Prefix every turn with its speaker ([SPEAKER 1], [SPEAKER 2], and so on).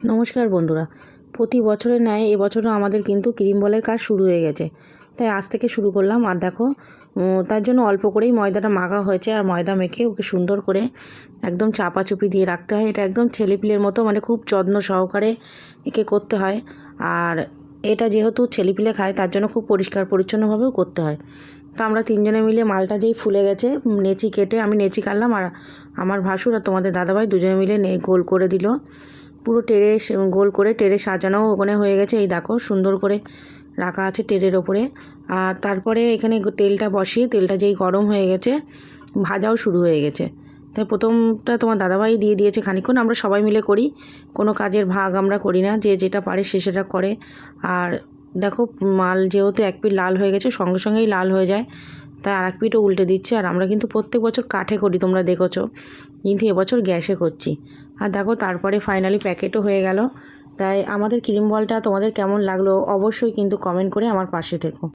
[SPEAKER 1] নমস্কার বন্ধুরা। প্রতি বছরের ন্যায় এবছরও আমাদের কিন্তু ক্রিম বলের কাজ শুরু হয়ে গেছে। তাই আজ থেকে শুরু করলাম। আর দেখো তার জন্য অল্প করেই ময়দাটা মাখা হয়েছে। আর ময়দা মেখে ওকে সুন্দর করে একদম চাপাচুপি দিয়ে রাখতে হয়। এটা একদম ছেলেপিলের মতো মানে খুব যত্ন সহকারে একে করতে হয়। আর এটা যেহেতু ছেলেপিলে খায়, তার জন্য খুব পরিষ্কার পরিচ্ছন্নভাবেও করতে হয়। তো আমরা তিনজনে মিলে মালটা যেই ফুলে গেছে, নেচি কেটে আমি নেচি কাটলাম। আর আমার ভাসুর আর তোমাদের দাদাভাই দুজনে মিলে নে, গোল করে দিল। পুরো টেরে স- গোল করে টেরে সাজানো ওখানে হয়ে গেছে। এই দেখো, সুন্দর করে রাখা আছে টেরের ওপরে। আর তারপরে এখানে তেলটা বসিয়ে, তেলটা যেই গরম হয়ে গেছে, ভাজাও শুরু হয়ে গেছে। তাই প্রথমটা তোমার দাদাভাই দিয়ে দিয়েছে খানিক্ষণ আমরা সবাই মিলে করি। কোনো কাজের ভাগ আমরা করি না, যে যেটা পারে সে সেটা করে। আর দেখো, মাল যেহেতু এক পিঠ লাল হয়ে গেছে, সঙ্গে সঙ্গেই লাল হয়ে যায়। তাই আর এক পিঠও উল্টে দিচ্ছে। আর আমরা কিন্তু প্রত্যেক বছর কাঠে করি, তোমরা দেখেছ। কিন্তু এবছর গ্যাসে করছি। আর দেখো, তারপরে ফাইনালি প্যাকেটও হয়ে গেল। তাই আমাদের ক্রিম বলটা তোমাদের কেমন লাগল অবশ্যই কিন্তু কমেন্ট করে আমার পাশে থেকো।